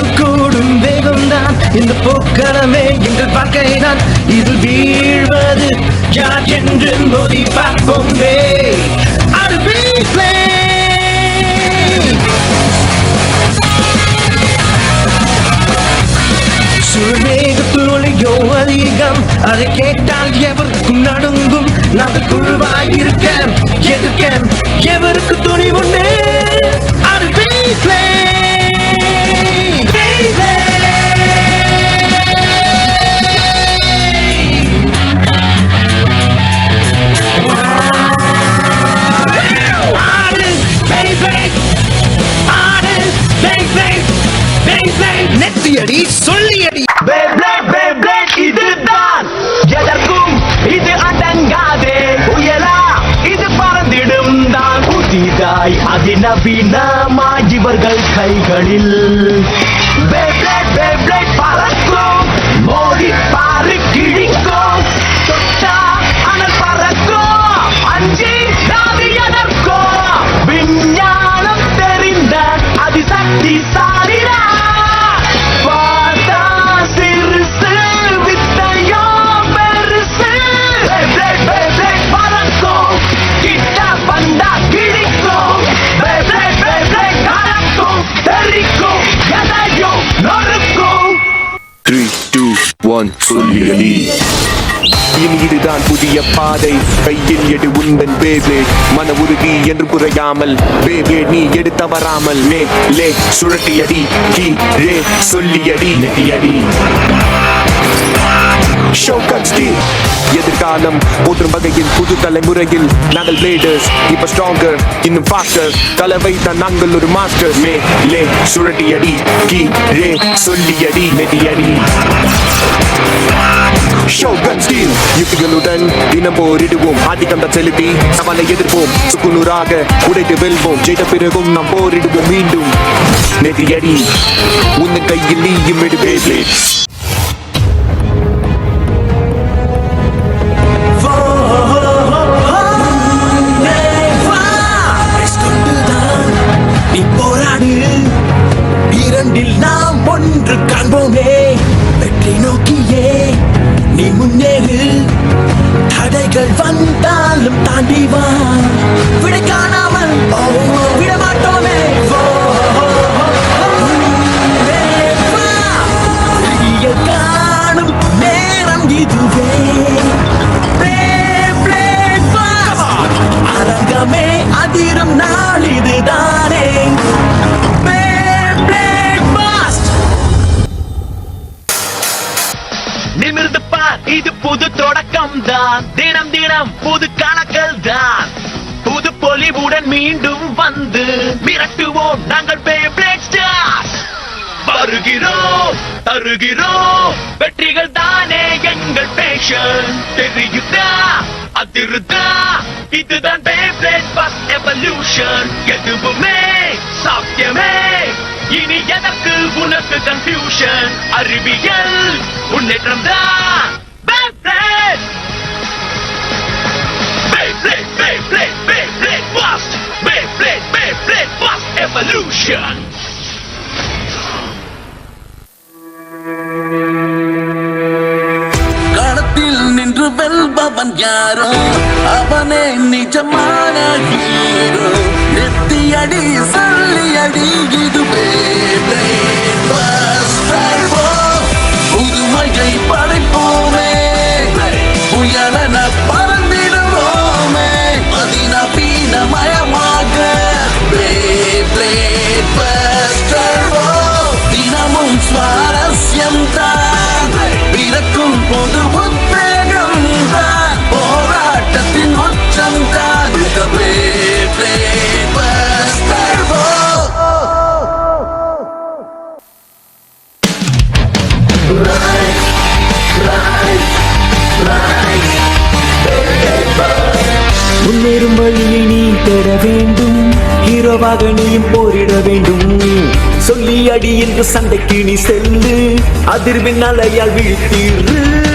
இதில் கூடும் வேகம் தான் இந்த போக்கரமே எங்கள் பார்க்கை தான் இதில் வீழ்வது யார் என்று மோதி பார்ப்போம். அது அதிகம். அதை கேட்டால் எவருக்கும் நடுங்கும். நாங்கள் குழுவாயிருக்க எதிர்க்க எவருக்கு துணி உண்டே அதிநவீனமாய் இவர்கள் கைகளில். த்ரீ டூ ஒன் சொல்லியடி இனி இதுதான் புதிய பாதை. கையில் எடு உந்தன் பேப்ளேட் மன உறுதி என்று குறையாமல். பேப்ளேட் நீ எடுத்த வராமல். லே லே சுழட்டியடி கீ ரே சொல்லியடி நெட்டியடி ஷோ கட்ஸ்டி எதிர்காலம் போற்றும் வகையில் புது தலைமுறையில் நாங்கள் பிளேடர்ஸ் இப்ப ஸ்ட்ராங்கர் இன்னும் ஃபாஸ்டர் கலவை தான் நாங்கள் ஒரு மாஸ்டர் மே லே சுழட்டியடி கி ரே சொல்லியடி அடி ஷோகன் ஸ்டீல் யுக்திகளுடன் தினம் போரிடுவோம். ஆதிக்கம் தான் செலுத்தி சவாலை எதிர்ப்போம். சுக்குநூறாக உடைத்து வெல்வோம். ஜெயித்த பிறகும் நாம் போரிடுவோம். மீண்டும் நெதியடி உன் கையில் நீயும் விடுவே வா நிமிர்ந்து இது புது தொடக்கம் தான். தினம் தினம் புது கணக்கள் தான். புது பொலிவுடன் மீண்டும் வந்து மிரட்டுவோம் நாங்கள் Beyblade Stars. வருகிறோம் தருகிறோம். வெற்றிகள் தானே. எங்கள் பேஷன் தெரியுதா அதிருதா இதுதான் Beyblade Bust Evolution எதுவுமே சாத்தியமே இனி எதற்கு உனக்கு கன்ஃபியூஷன் அறிவியல் முன்னேற்றம் தான் Beyblade Beyblade Beyblade Beyblade Bust Beyblade Beyblade Bust Evolution வெல்பவன் யாரோ? அவனே நிஜமான ஹீரோ. நெத்தியடி சொல்லியடி இதுவே புதுமையை படைப்போமே. புயலன பறந்திடுவோமே. அதிநவீனமயமாக தினமும் சுவாரஸ்யம் தான் பிறக்கும் பொது வேண்டும். ஹீரோவாக நீயும் போரிட வேண்டும். சொல்லி அடி என்று சண்டைக்கு நீ செல்லு. அதிர்வின் அலையால் வீழ்த்தீரு.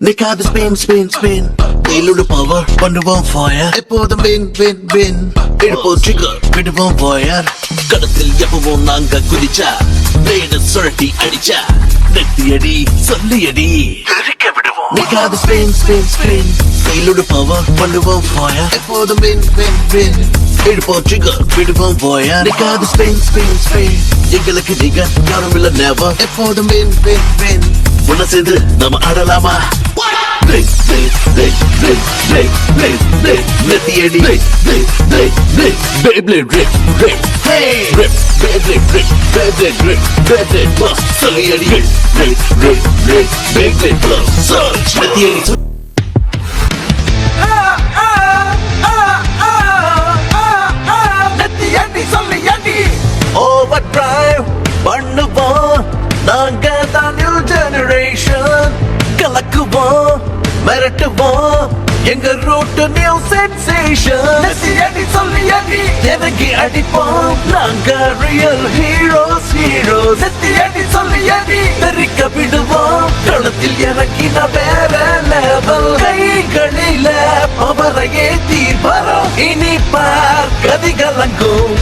நிக்காது ஸ்பின் ஸ்பின் ஸ்பின் கையிலோட பவர் பண்ணுவோம் ஃபயர் எப்போதும் வின் வின் வின் எடுப்போம் ட்ரிகர் விடுவோம் ஃபயர் கடத்தில் எப்பவும் நாங்க குதிச்சா பிளேட சுழட்டி அடிச்சா நெட்டி அடி சொல்லி அடி தெரிக்க விடுவோம் நிக்காது ஸ்பின் ஸ்பின் ஸ்பின் கையிலோட பவர் பண்ணுவோம் ஃபயர் எப்போதும் வின் வின் வின் எடுப்போம் ட்ரிகர் விடுவோம் ஃபயர் நிக்காது ஸ்பின் ஸ்பின் ஸ்பின் எங்களுக்கு நிகர் யாரும் இல்ல never. எப்போதும் வின் வின் வின் ஒன்ன சேர்ந்து நம்ம ஆடலாமா சொல்லியடி எங்க ரூட் நியூ சென்சேஷன் அடி சொல்லி அடி. எனக்கு அடிப்போம் நாங்க ரியல் ஹீரோஸ் ஹீரோஸ் அடி சொல்லி அடி. தெரிக்க விடுவோம் களத்தில் இறக்கின வேற லெவல் கைகளில பவரை ஏத்தி வரோம் இனி பார் கதிகலங்கும்.